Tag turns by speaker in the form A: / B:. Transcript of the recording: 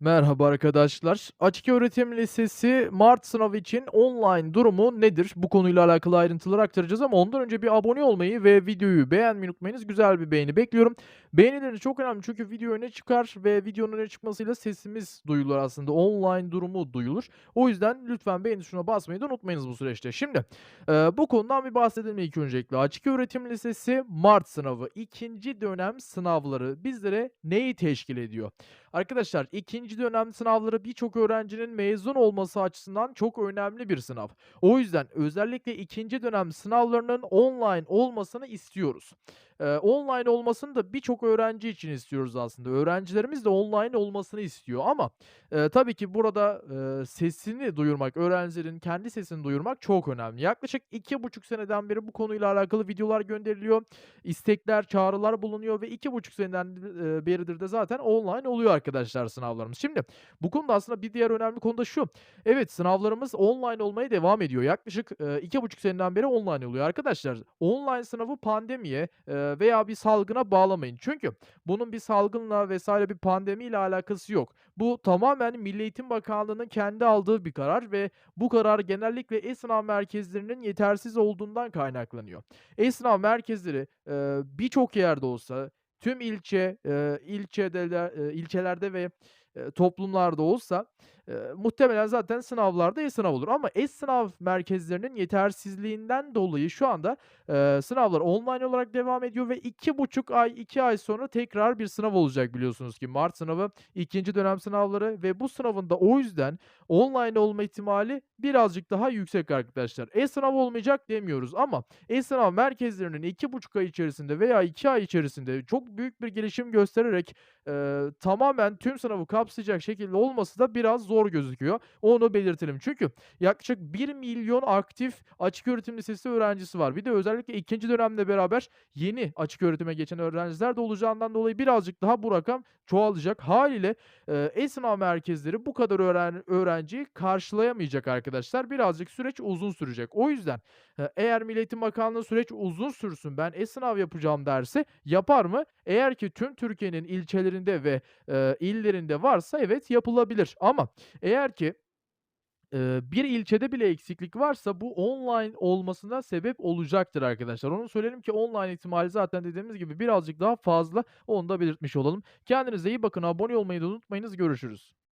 A: Merhaba arkadaşlar. Açık Öğretim Lisesi Mart sınavı için online durumu nedir? Bu konuyla alakalı ayrıntıları aktaracağız ama ondan önce bir abone olmayı ve videoyu beğenmeyi unutmayınız. Güzel bir beğeni bekliyorum. Beğenileriniz çok önemli çünkü video öne çıkar ve videonun öne çıkmasıyla sesimiz duyulur aslında. Online durumu duyulur. O yüzden lütfen beğeni tuşuna basmayı da unutmayınız bu süreçte. Şimdi e, bu konudan bir bahsedelim ilk öncelikle. Açık Öğretim Lisesi Mart sınavı ikinci dönem sınavları bizlere neyi teşkil ediyor? Arkadaşlar ikinci dönem sınavları birçok öğrencinin mezun olması açısından çok önemli bir sınav. O yüzden özellikle ikinci dönem sınavlarının online olmasını istiyoruz. Eee, online olmasını da birçok öğrenci için istiyoruz aslında. Öğrencilerimiz de online olmasını istiyor ama, eee, tabii ki burada, eee, sesini duyurmak, öğrencilerin kendi sesini duyurmak çok önemli. Yaklaşık iki buçuk seneden beri bu konuyla alakalı videolar gönderiliyor. istekler, çağrılar bulunuyor ve iki buçuk seneden, eee, beridir de zaten online oluyor arkadaşlar sınavlarımız. Şimdi bu konuda aslında bir diğer önemli konu da şu: Evet, sınavlarımız online olmaya devam ediyor. Yaklaşık, eee, iki buçuk seneden beri online oluyor. Arkadaşlar, online sınavı pandemiye, eee, veya bir salgına bağlamayın. Çünkü bunun bir salgınla vs. bir pandemiyle alakası yok. Bu tamamen Milli Eğitim Bakanlığı'nın kendi aldığı bir karar ve bu karar genellikle e-sınav merkezlerinin yetersiz olduğundan kaynaklanıyor. E-sınav merkezleri, birçok yerde olsa, tüm ilçe, eee, ilçelerde ve, toplumlarda olsa, eee, muhtemelen zaten sınavlarda e-sınav olur ama e-sınav merkezlerinin yetersizliğinden dolayı şu anda, eee, sınavlar online olarak devam ediyor ve iki buçuk ay, 2 ay sonra tekrar bir sınav olacak biliyorsunuz ki mart sınavı ikinci dönem sınavları ve bu sınavın da o yüzden online olma ihtimali birazcık daha yüksek arkadaşlar. E-sınav olmayacak demiyoruz ama e-sınav merkezlerinin iki buçuk ay içerisinde veya 2 ay içerisinde çok büyük bir gelişim göstererek, eee, tamamen tüm sınavı kapsayacak şekilde olması da biraz zor gözüküyor. Onu belirtelim. Çünkü yaklaşık 1.000.000 aktif açıköğretim lisesi öğrencisi var. Bir de özellikle ikinci dönemle beraber yeni açıköğretime geçen öğrenciler de olacağından dolayı birazcık daha bu rakam çoğalacak. Hâliyle, eee, e-sınav merkezleri bu kadar öğren öğrenciyi karşılayamayacak arkadaşlar. Birazcık süreç uzun sürecek. O yüzden, eee, eğer Milli Eğitim Bakanlığı süreç uzun sürsün, ben e-sınav yapacağım derse yapar mı? Eğer ki tüm Türkiye'nin ilçelerinde ve, eee, illerinde varsa evet yapılabilir ama eğer ki, bir ilçede bile eksiklik varsa bu online olmasına sebep olacaktır arkadaşlar. Onu söyleyelim ki online ihtimali zaten dediğimiz gibi birazcık daha fazla. Onu da belirtmiş olalım. Kendinize iyi bakın. Abone olmayı da unutmayınız. Görüşürüz.